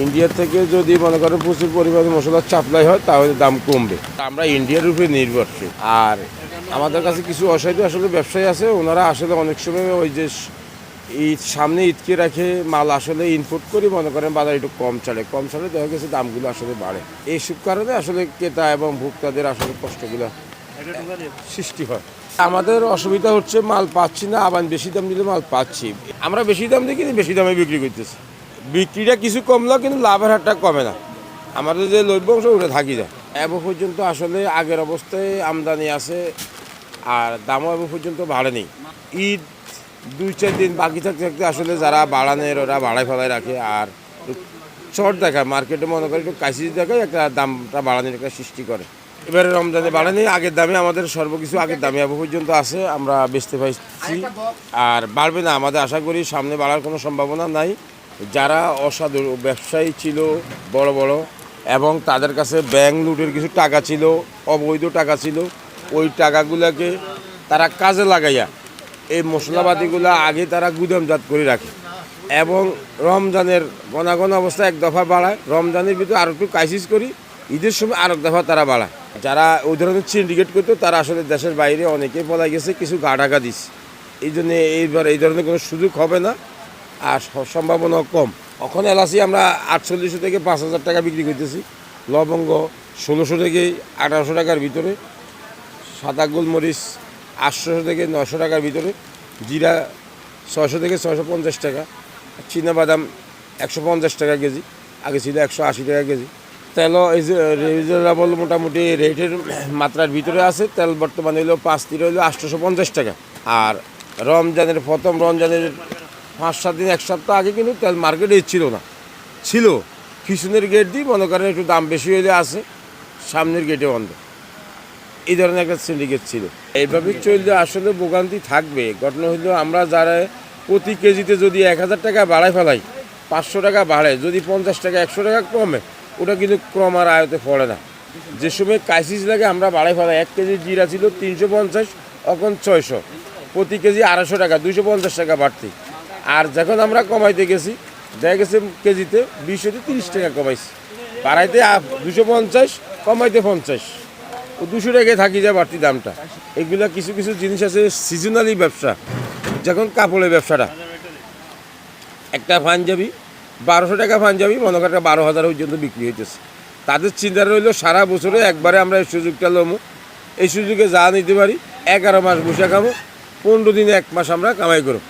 India থেকে যদি মনে করেন প্রচুর পরিমাণে মশলার সাপ্লাই হয়, তাহলে দাম কমবে। আমরা ইন্ডিয়ার উপরে নির্ভরশীল। আর আমাদের কাছে কিছু অসাধু আসলে ব্যবসায়ী আছে, ওনারা আসলে অনেক সময় ওই যে ঈদ, সামনে ঈদকে রাখে, মাল আসলে ইনপুট করি, মনে করেন বাজার একটু কম ছাড়ে কম ছাড়ে দেখা গেছে দামগুলো আসলে বাড়ে। এইসব কারণে আসলে ক্রেতা এবং ভোক্তাদের আসলে কষ্টগুলো সৃষ্টি হয়। আমাদের অসুবিধা হচ্ছে মাল পাচ্ছি না, আবার বেশি দাম দিলে মাল পাচ্ছি। আমরা বেশি দাম দিয়ে কিনে বেশি দামে বিক্রি করতেছি। বিক্রিটা কিছু কমলেও কিন্তু লাভের হারটা কমে না। আমাদের যে লভ্য অংশ ওটা থাকি যায়। এব পর্যন্ত আসলে আগের অবস্থায় আমদানি আছে, আর দামও এব পর্যন্ত বাড়েনি। ঈদ দুই, চার দিন বাকি থাকতে থাকতে আসলে যারা বাড়ানের, ওরা বাড়াই ফেলায় রাখে, আর শর্ট দেখায়, মার্কেটে মনে করে একটু কাশি দেখায়, একটা দামটা বাড়ানোর একটা সৃষ্টি করে। এবারে রমজানে বাড়ানি, আগের দামে আমাদের সর্বকিছু আগের দামে আবু পর্যন্ত আছে, আমরা বেচতে পাইছি। আর বাড়বে না, আমাদের আশা করি সামনে বাড়ার কোনো সম্ভাবনা নাই। যারা অসাধু ব্যবসায়ী ছিল, বড় বড়, এবং তাদের কাছে ব্যাংক লুটের কিছু টাকা ছিল, অবৈধ টাকা ছিল, ওই টাকাগুলোকে তারা কাজে লাগাইয়া এই মশলাপাতিগুলো আগে তারা গুদামজাত করে রাখে। এবং রমজানের গণাগণ অবস্থা এক দফা বাড়ায়, রমজানের ভিতরে আরও একটু ক্রাইসিস করি, ঈদের সময় আরেক দফা তারা বাড়ায়। যারা ওই ধরনের সিন্ডিকেট করতো, তারা আসলে দেশের বাইরে অনেকেই পলাই গেছে, কিছু গা ঢাকা দিচ্ছে এই জন্য এইবার এই ধরনের কোনো সুযোগ হবে না। আর সম্ভাবনা কম। এখন এলাচি আমরা আটচল্লিশশো থেকে পাঁচ হাজার টাকা বিক্রি করতেছি। লবঙ্গ ষোলোশো থেকে আঠারোশো টাকার ভিতরে, সাদা গোলমরিচ আটশোশো থেকে নশো টাকার ভিতরে, জিরা ছয়শো থেকে ছয়শো পঞ্চাশ টাকা বাদাম একশো পঞ্চাশ টাকা কেজি, আগে ছিল একশো আশি টাকা কেজি। তেলও যে রিজনেবল মোটামুটি রেটের মাত্রার ভিতরে আছে। তেল বর্তমানে হলো পাঁচ তিরে হলো আটশোশো পঞ্চাশ টাকা। আর রমজানের, প্রথম রমজানের পাঁচ, সাত দিন, এক সপ্তাহ আগে কিন্তু তেল মার্কেটে ছিল না। ছিল। পিছনের গেট দিয়ে মনে করেন একটু দাম বেশি হলে আছে, সামনের গেটে বন্ধ। এই ধরনের একটা সিন্ডিকেট ছিল। এইভাবে চললে আসলে ভোগান্তি থাকবে। ঘটনা হলো আমরা যারা প্রতি কেজিতে যদি এক হাজার টাকা বাড়ায় ফেলাই, পাঁচশো টাকা বাড়ে যদি পঞ্চাশ টাকা, একশো টাকা কমে, ওটা কিন্তু ক্রম আর আয়তে পড়ে না। যে সময় ক্রাইসিস লাগে আমরা বাড়ায় ফেলাই। এক কেজি জিরা ছিল তিনশো পঞ্চাশ, এখন ছয়শো। প্রতি কেজি আড়াইশো টাকা, দুইশো পঞ্চাশ টাকা বাড়তি। আর যখন আমরা কমাইতে গেছি, দেখা গেছে কেজিতে বিশ হতে তিরিশ টাকা কমাইছি। বাড়াইতে দুশো পঞ্চাশ, কমাইতে পঞ্চাশ। ও দুশো টাকায় থাকি যায় বাড়তি দামটা। এগুলা কিছু কিছু জিনিস আছে সিজনালি ব্যবসা। যখন কাপড়ের ব্যবসাটা। একটা পাঞ্জাবি, বারোশো টাকা পাঞ্জাবি, মনে করেন বারো হাজার পর্যন্ত বিক্রি হইতেছে। তাদের চিন্তা রইল, সারা বছরে একবারে আমরা এই সুযোগটা লমো। এই সুযোগে যা নিতে পারি, এগারো মাস বসে খাব, পনেরো দিনে এক মাস আমরা কামাই করব।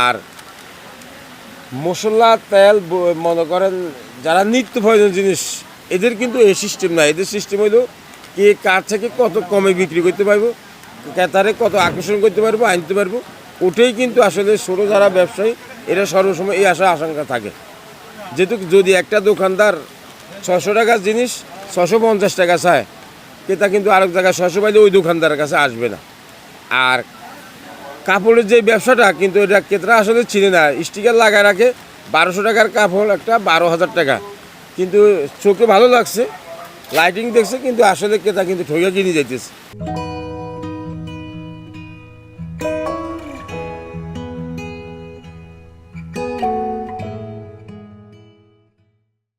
আর মশলা, তেল মনে করেন যারা নিত্য প্রয়োজন জিনিস, এদের কিন্তু এই সিস্টেম নাই। এদের সিস্টেম হইল কে কার থেকে কত কমে বিক্রি করতে পারব, ক্রেতারে কত আকর্ষণ করতে পারব, আনতে পারব, ওটাই কিন্তু আসলে ছোটো যারা ব্যবসায়ী, এরা সর্বসময় এই আশা, আশঙ্কা থাকে। যেহেতু যদি একটা দোকানদার ছশো টাকার জিনিস ছশো পঞ্চাশ টাকা চায়, ক্রেতা কিন্তু আরেক জায়গায় ছশো পাইলে ওই দোকানদারের কাছে আসবে না। আর কাপড়ের যে ব্যবসাটা, কিন্তু এটা ক্রেতারা আসলে চিনে না। স্টিকার লাগায় রাখে, বারোশো টাকার কাপড়, একটা বারো হাজার টাকা। কিন্তু চোখে ভালো লাগছে, লাইটিং দেখছে, কিন্তু আসলে ক্রেতা কিন্তু ঠকে কিনে যাইতেছে।